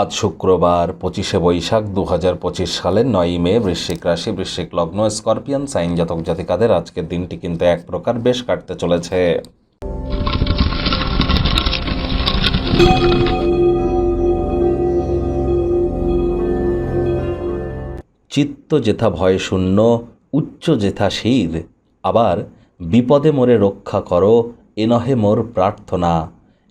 আজ শুক্রবার পঁচিশে বৈশাখ দু হাজার পঁচিশ সালের নয়ই মে বৃশ্চিক রাশি, বৃশ্চিক লগ্ন, স্করপিয়ান, সাইন জাতক জাতিকাদের আজকের দিনটি কিন্তু এক প্রকার বেশ কাটতে চলেছে। চিত্ত যেথা ভয় শূন্য, উচ্চ যেথা শির, আবার বিপদে মোরে রক্ষা করো, এ নহে মোর প্রার্থনা।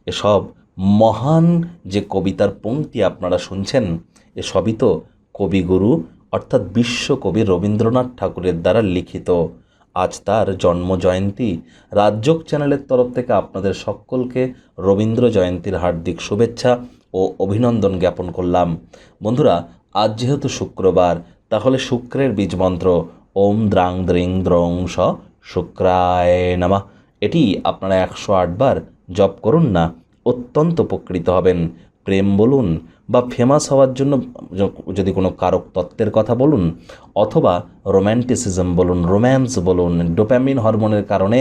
এসব মহান যে কবিতার পংক্তি আপনারা শুনছেন এসবই তো কবিগুরু, অর্থাৎ বিশ্বকবি রবীন্দ্রনাথ ঠাকুরের দ্বারা লিখিত। আজ তার জন্ম জয়ন্তী। রাজ্যক চ্যানেলের তরফ থেকে আপনাদের সকলকে রবীন্দ্র জয়ন্তীর হার্দিক শুভেচ্ছা ও অভিনন্দন জ্ঞাপন করলাম। বন্ধুরা, আজ যেহেতু শুক্রবার, তাহলে শুক্রের বীজমন্ত্র ওম দ্রাং দ্রিং দ্রং স শুক্রায় নামা। এটি আপনারা একশো আটবার জপ করুন না অত্যন্ত উপকৃত হবেন। প্রেম বলুন বা ফেমাস হওয়ার জন্য যদি কোনো কারক তত্ত্বের কথা বলুন, অথবা রোম্যান্টিসিজম বলুন রোম্যান্স বলুন ডোপ্যামিন হরমোনের কারণে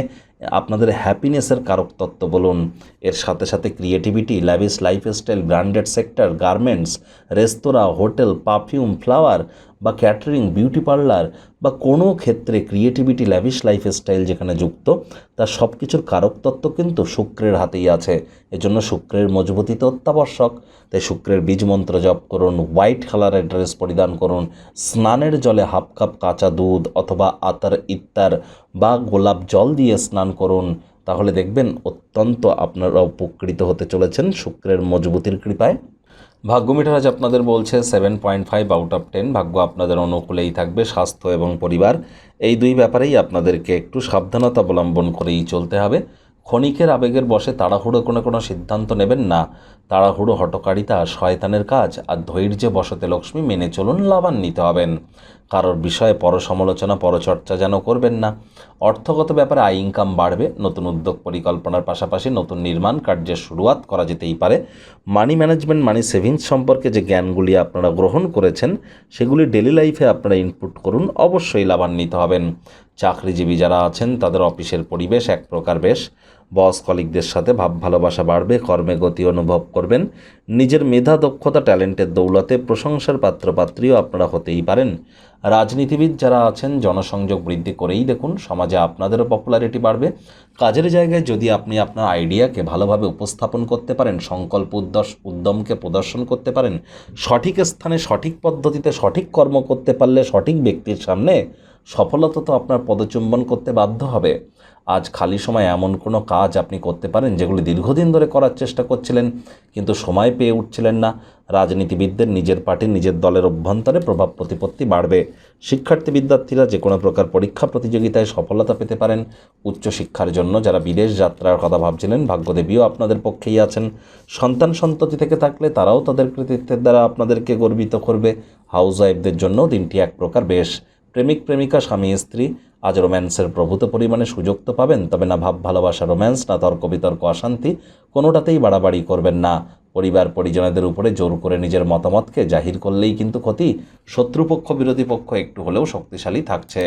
আপনাদের হ্যাপিনেসের কারক তত্ত্ব বলুন, এর সাথে সাথে creativity lavish lifestyle branded sector garments রেস্তোরাঁ হোটেল পারফিউম ফ্লাওয়ার বা ক্যাটারিং বিউটি পার্লার বা কোনো ক্ষেত্রে ক্রিয়েটিভিটি ল্যাভিশ লাইফস্টাইল যেখানে যুক্ত তার সব কিছুর কারক তত্ত্ব কিন্তু শুক্রের হাতেই আছে। এজন্য শুক্রের মজবুতি তো অত্যাবশ্যক, তাই শুক্রের বীজ মন্ত্র জপ করুন হোয়াইট কালারের ড্রেস পরিধান করুন, স্নানের জলে হাফ কাপ কাঁচা দুধ অথবা আতার ইত্তার বা গোলাপ জল দিয়ে স্নান করুন। তাহলে দেখবেন অত্যন্ত আপনারা উপকৃত হতে চলেছেন শুক্রের মজবুতির কৃপায়। ভাগ্য আজ আপনাদের বলছে seven point five out of ten ভাগ্য আপনাদের অনুকূলেই থাকবে স্বাস্থ্য এবং পরিবার। এই দুই ব্যাপারেই আপনাদেরকে একটু সাবধানতা অবলম্বন করেই চলতে হবে। ক্ষণিকের আবেগের বসে তাড়াহুড়ো কোনো কোনো সিদ্ধান্ত নেবেন না। তাড়াহুড়ো, হটকারিতা, শয়তানের কাজ আর ধৈর্যে বসতে লক্ষ্মী মেনে চলুন লাভান্বিত হবেন। কারোর বিষয়ে পর সমালোচনা পরচর্চা যেন করবেন না। অর্থগত ব্যাপারে আয় ইনকাম বাড়বে, নতুন উদ্যোগ পরিকল্পনার পাশাপাশি নতুন নির্মাণ কার্যের শুরুয়াত করা যেতেই পারে। মানি ম্যানেজমেন্ট মানি সেভিংস সম্পর্কে যে জ্ঞানগুলি আপনারা গ্রহণ করেছেন, সেগুলি ডেলি লাইফে আপনারা ইনপুট করুন, অবশ্যই লাভান্বিত হবেন। চাকরিজীবী যারা আছেন, তাদের অফিসের পরিবেশ এক প্রকার বেশ। বস কলিগদের সাথে ভাব ভালোবাসা বাড়বে, কর্মে গতি অনুভব করবেন। নিজের মেধা, দক্ষতা, ট্যালেন্টের দৌলতে প্রশংসার পাত্রপাত্রীও আপনারা হতেই পারেন। রাজনীতিবিদ যারা আছেন, জনসংযোগ বৃদ্ধি করেই দেখুন, সমাজে আপনাদেরও পপুলারিটি বাড়বে। কাজের জায়গায় যদি আপনি আপনার আইডিয়াকে ভালোভাবে উপস্থাপন করতে পারেন, সংকল্প উদ্দস উদ্যমকে প্রদর্শন করতে পারেন, সঠিক স্থানে সঠিক পদ্ধতিতে সঠিক কর্ম করতে পারলে সঠিক ব্যক্তির সামনে সফলতা তো আপনার পদচুম্বন করতে বাধ্য হবে। আজ খালি সময় এমন কোনো কাজ আপনি করতে পারেন যেগুলি দীর্ঘদিন ধরে করার চেষ্টা করছিলেন, কিন্তু সময় পেয়ে উঠছিলেন না। রাজনীতিবিদদের নিজের পার্টি নিজের দলের অভ্যন্তরে প্রভাব প্রতিপত্তি বাড়বে। শিক্ষার্থী বিদ্যার্থীরা যে কোনো প্রকার পরীক্ষা প্রতিযোগিতায় সফলতা পেতে পারেন। উচ্চশিক্ষার জন্য যারা বিদেশ যাত্রার কথা ভাবছিলেন, ভাগ্যদেবীও আপনাদের পক্ষেই আছেন। সন্তান সন্ততি থেকে থাকলে তারাও তাদের কৃতিত্বের দ্বারা আপনাদেরকে গর্বিত করবে। হাউস ওয়াইফদের জন্য দিনটি এক প্রকার বেশ। প্রেমিক প্রেমিকা, স্বামী, স্ত্রী, আজ রোম্যান্সের প্রভূত পরিমাণে সুযোগ তো পাবেন, তবে না ভাব, ভালোবাসা, রোম্যান্স, না তর্ক, বিতর্ক, অশান্তি, কোনোটাতেই বাড়াবাড়ি করবেন না। পরিবার, পরিজনদের উপরে জোর করে নিজের মতামতকে জাহির করলেই কিন্তু ক্ষতি। শত্রুপক্ষ, বিরোধী পক্ষ একটু হলেও শক্তিশালী থাকছে।